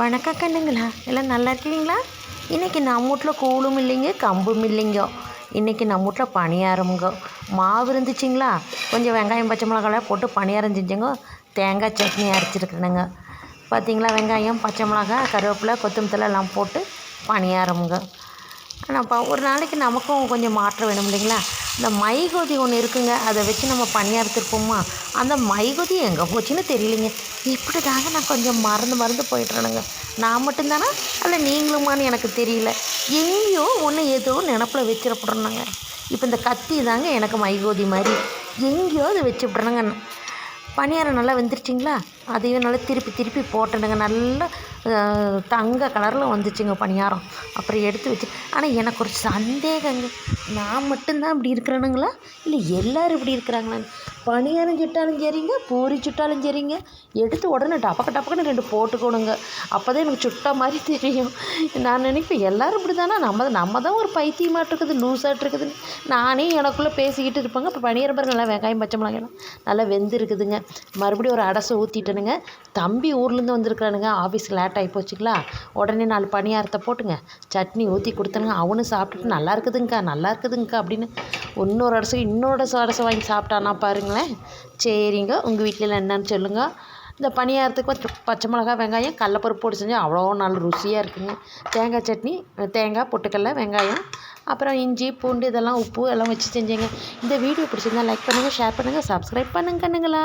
வணக்கம் கண்ணுங்களா. எல்லாம் நல்லா இருக்கீங்களா? இன்றைக்கி நம்ம வீட்டில் கூழும் இல்லைங்க கம்பும் இல்லைங்க. இன்றைக்கி நம்ம வீட்டில் பணியாரமுங்க. மாவு இருந்துச்சுங்களா? கொஞ்சம் வெங்காயம் பச்சை மிளகாலாம் போட்டு பணியாரம் செஞ்சேங்க. தேங்காய் சட்னி அரைச்சிருக்கிறேனுங்க. பார்த்தீங்களா வெங்காயம் பச்சை மிளகா கருவேப்பிலை கொத்தமல்லி எல்லாம் போட்டு பணியாரமுங்க. ஆனால் ஒரு நாளைக்கு நமக்கும் கொஞ்சம் மாற்றம் வேணும் இல்லைங்களா? இந்த மைகொதி ஒன்று இருக்குங்க. அதை வச்சு நம்ம பணியாரத்திருப்போமா? அந்த மைகொதி எங்கே போச்சுன்னு தெரியலைங்க. இப்படி தாங்க நான் கொஞ்சம் மறந்து மறந்து போயிட்டுறேனுங்க நான் மட்டும்தானா? அல்ல நீங்களுமான்னு எனக்கு தெரியல. எங்கேயோ ஒன்று ஏதோ நினப்பில் வச்சிடப்படுறேனுங்க இப்போ இந்த கத்தி தாங்க எனக்கு மைகோதி மாதிரி. எங்கேயோ அதை வச்சுவிட்றேனுங்க பணியாரம் நல்லா வெந்துருச்சிங்களா? அதையும் நல்லா திருப்பி திருப்பி போட்டேனுங்க நல்லா தங்க கலரில் வந்துச்சுங்க பணியாரம். அப்புறம் எடுத்து வச்சு ஆனால் எனக்கு ஒரு சந்தேகங்க. நான் மட்டும்தான் இப்படி இருக்கிறேனுங்களா? இல்லை எல்லோரும் இப்படி இருக்கிறாங்களான்னு பணியாரம் சுட்டாலும் சரிங்க பூரி சுட்டாலும் சரிங்க எடுத்து உடனே டப்பக்க டப்பக்குன்னு ரெண்டு போட்டுக்கணுங்க. அப்போ தான் எனக்கு சுட்ட மாதிரி தெரியும். நான் நினைப்பேன் எல்லோரும் இப்படி தானே நம்ம நம்ம தான் ஒரு பைத்தியமாட்டிருக்குது இருக்குது நானே எனக்குள்ளே பேசிக்கிட்டு இருப்பேங்க. இப்போ பணியாரம் பாருங்க நல்லா வெங்காயம் பச்சை மிளகாயெல்லாம் நல்லா வெந்து இருக்குதுங்க மறுபடியும் ஒரு அடசை ஊற்றிட்டேனுங்க தம்பி ஊர்லேருந்து வந்திருக்கிறானுங்க. ஆஃபீஸ் லேட் ஆகி போச்சுங்களா? உடனே நாலு பணியாரத்தை போட்டுங்க. சட்னி ஊற்றி கொடுத்தனுங்க. அவனும் சாப்பிட்டுட்டு நல்லா இருக்குதுங்க்கா நல்லா இருக்குதுங்க்கா அப்படின்னு இன்னொரு அடசை இன்னொரு அடசை வாங்கி சாப்பிட்டானா வச்சுக்கோங்களேன். சரிங்க. உங்கள் வீட்டில் என்னன்னு சொல்லுங்கள் இந்த பணியாரத்துக்கு பச்சை மிளகா வெங்காயம் கடலப்பருப்பு போட்டு செஞ்சால் அவ்வளோ நல்ல ருசியாக இருக்குங்க. தேங்காய் சட்னி தேங்காய் பொட்டுக்கடல வெங்காயம் அப்புறம் இஞ்சி பூண்டு இதெல்லாம் உப்பு எல்லாம் வச்சு செஞ்சேங்க. இந்த வீடியோ பிடிச்சிருந்தா லைக் பண்ணுங்கள் ஷேர் பண்ணுங்கள் சப்ஸ்கிரைப் பண்ணுங்க கண்ணுங்களா.